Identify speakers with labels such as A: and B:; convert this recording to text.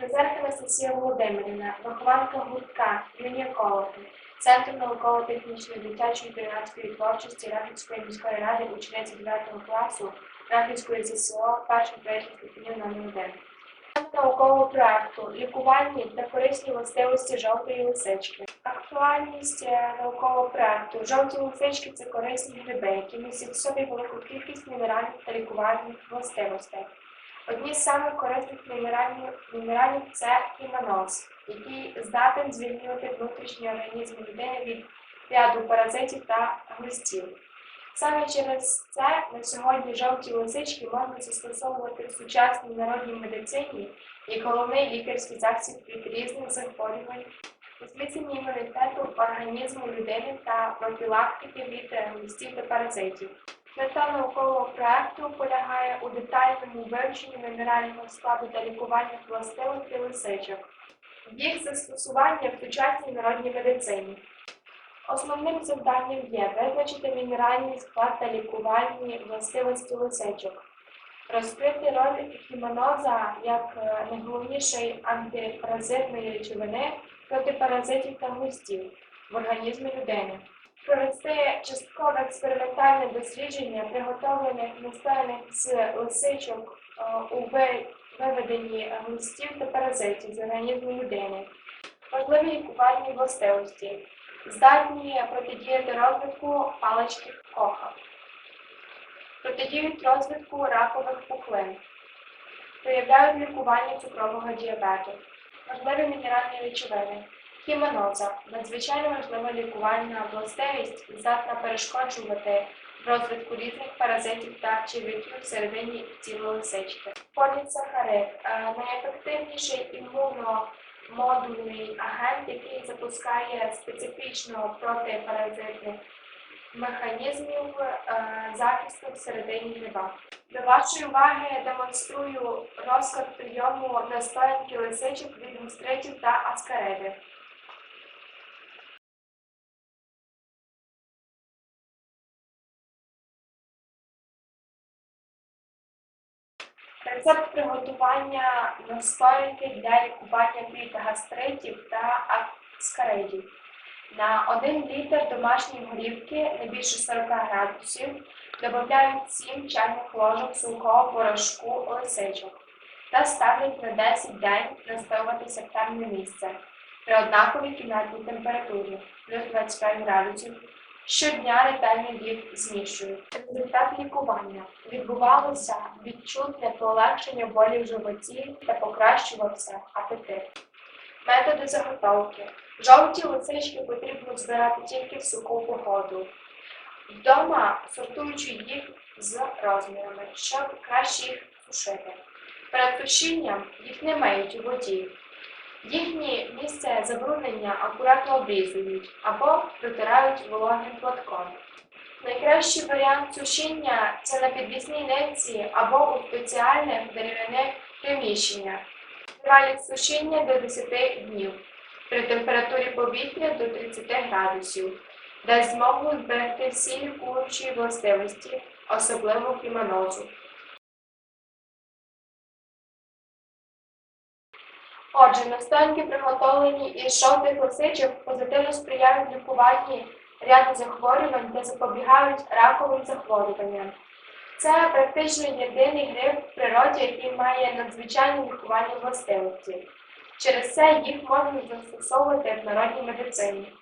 A: Назарка Анастасія Володимирівна, вихованка гуртка Юніакологи, Центру науково-технічної дитячої та творчості Рахівської міської ради, учениця 9 класу Рахівської ЗСО, перших третіх ступенів номер 1. Тема наукового проекту лікувальні та корисні властивості жовтої лисички. Актуальність е, наукового проекту жовті лисички це корисні гриби, які містять в собі велику кількість мінеральних та лікувальних властивостей. Одні з самих корисних мінеральних, мінералів це хіманоз, який здатен звільнювати внутрішній організм людини від ряду паразитів та глистів. Саме через це на сьогодні жовті лисички можна застосовувати в сучасній народній медицині як головний лікарський засіб від різних захворювань, зміцнення імунітету організму людини та профілактики від глистів та паразитів. Мета наукового проекту полягає у детальному вивченні мінерального складу та лікувальних властивостей лисичок, їх застосування в сучасній народній медицині. Основним завданням є визначити мінеральний склад та лікувальні властивості лисичок, розкрити роль хіманоза як е, найголовнішої антипаразитної речовини проти паразитів та глистів в організмі людини провести часткове експериментальне дослідження приготовлених настояних з лисичок е, у виведенні глистів та паразитів з організму людини, важливі лікувальні властивості, здатні протидіяти розвитку палички коха, протидіють розвитку ракових пухлин, проявляють лікування цукрового діабету, важливі мінеральні речовини. Хіманоза надзвичайно важлива лікувальна властивість, здатна перешкоджувати розвитку різних паразитів та черв'яків всередині тіла лисички. Полісахарид е, найефективніший імуномодульний агент, який запускає специфічно протипаразитних механізмів е, захисту всередині гриба. До вашої уваги демонструю розклад прийому настоянки лисичок від гостритів та аскариди. Рецепт приготування настоянки для лікування від гастритів та аскаридів. На 1 літр домашньої горівки не більше 40 градусів додають 7 чайних ложок сухого порошку лисичок та ставлять на 10 день настоюватися в темне місце при однаковій кімнатній температурі плюс 25 градусів. Щодня ретельно їх змішують. Результат лікування відбувалося відчутне полегшення болі в животі та покращувався апетит. Методи заготовки. Жовті лисички потрібно збирати тільки в суху погоду. Вдома сортуючи їх з розмірами, щоб краще їх сушити. Перед сушінням їх не миють у воді. Їхнє місце забруднення акуратно обрізують або протирають вологим платком. Найкращий варіант сушіння це на підвісній нитці або у спеціальних дерев'яних приміщеннях. Тривалість сушіння до 10 днів при температурі повітря до 30 градусів, дасть змогу зберегти всі лікуючі властивості, особливо хіманозу. Отже, настойки, приготовлені із жовтих лисичок, позитивно сприяють лікуванні ряду захворювань та запобігають раковим захворюванням. Це практично єдиний гриб в природі, який має надзвичайні лікувальні властивості. Через це їх можна застосовувати в народній медицині.